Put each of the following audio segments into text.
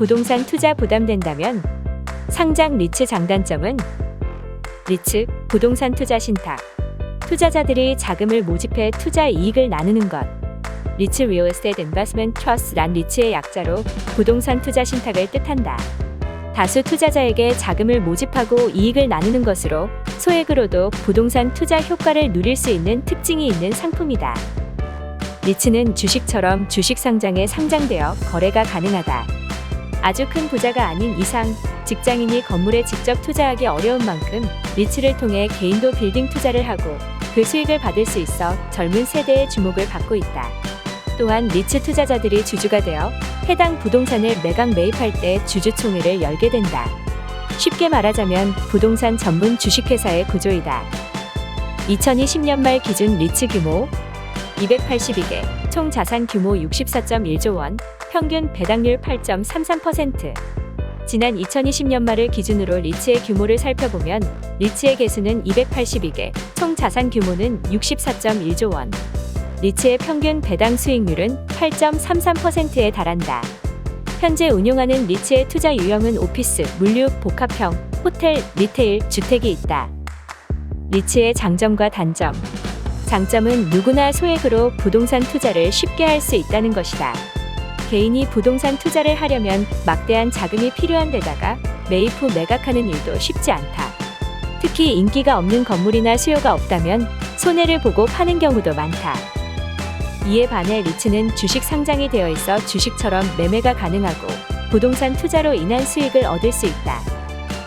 부동산 투자 부담된다면 상장 리츠 장단점은 리츠 부동산 투자 신탁 투자자들이 자금을 모집해 투자 이익을 나누는 것 리츠 리얼 에스테이트 인베스트먼트 트러스란 리츠의 약자로 부동산 투자 신탁을 뜻한다. 다수 투자자에게 자금을 모집하고 이익을 나누는 것으로 소액으로도 부동산 투자 효과를 누릴 수 있는 특징이 있는 상품이다. 리츠는 주식처럼 주식 상장에 상장되어 거래가 가능하다. 아주 큰 부자가 아닌 이상 직장인이 건물에 직접 투자하기 어려운 만큼 리츠를 통해 개인도 빌딩 투자를 하고 그 수익을 받을 수 있어 젊은 세대의 주목을 받고 있다. 또한 리츠 투자자들이 주주가 되어 해당 부동산을 매각 매입할 때 주주총회를 열게 된다. 쉽게 말하자면 부동산 전문 주식회사의 구조이다. 2020년 말 기준 리츠 규모 282개, 총 자산 규모 64.1조 원, 평균 배당률 8.33%. 지난 2020년 말을 기준으로 리츠의 규모를 살펴보면 리츠의 개수는 282개, 총 자산 규모는 64.1조 원. 리츠의 평균 배당 수익률은 8.33%에 달한다. 현재 운용하는 리츠의 투자 유형은 오피스, 물류, 복합형, 호텔, 리테일, 주택이 있다. 리츠의 장점과 단점. 장점은 누구나 소액으로 부동산 투자를 쉽게 할 수 있다는 것이다. 개인이 부동산 투자를 하려면 막대한 자금이 필요한 데다가 매입 후 매각하는 일도 쉽지 않다. 특히 인기가 없는 건물이나 수요가 없다면 손해를 보고 파는 경우도 많다. 이에 반해 리츠는 주식 상장이 되어 있어 주식처럼 매매가 가능하고 부동산 투자로 인한 수익을 얻을 수 있다.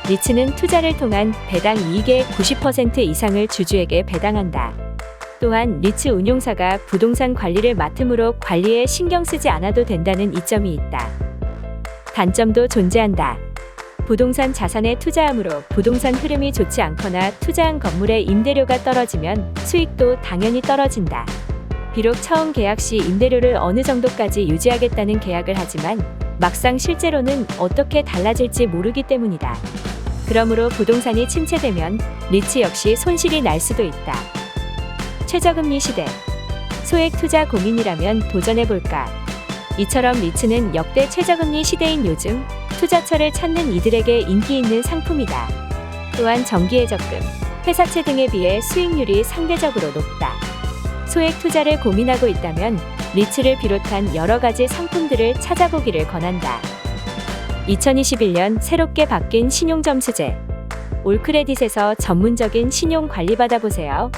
리츠는 투자를 통한 배당 이익의 90% 이상을 주주에게 배당한다. 또한 리츠 운용사가 부동산 관리를 맡음으로 관리에 신경 쓰지 않아도 된다는 이점이 있다. 단점도 존재한다. 부동산 자산에 투자함으로 부동산 흐름이 좋지 않거나 투자한 건물의 임대료가 떨어지면 수익도 당연히 떨어진다. 비록 처음 계약 시 임대료를 어느 정도까지 유지하겠다는 계약을 하지만 막상 실제로는 어떻게 달라질지 모르기 때문이다. 그러므로 부동산이 침체되면 리츠 역시 손실이 날 수도 있다. 최저금리 시대. 소액 투자 고민이라면 도전해볼까? 이처럼 리츠는 역대 최저금리 시대인 요즘 투자처를 찾는 이들에게 인기 있는 상품이다. 또한 정기의 적금, 회사채 등에 비해 수익률이 상대적으로 높다. 소액 투자를 고민하고 있다면 리츠를 비롯한 여러 가지 상품들을 찾아보기를 권한다. 2021년 새롭게 바뀐 신용점수제. 올크레딧에서 전문적인 신용 관리 받아보세요.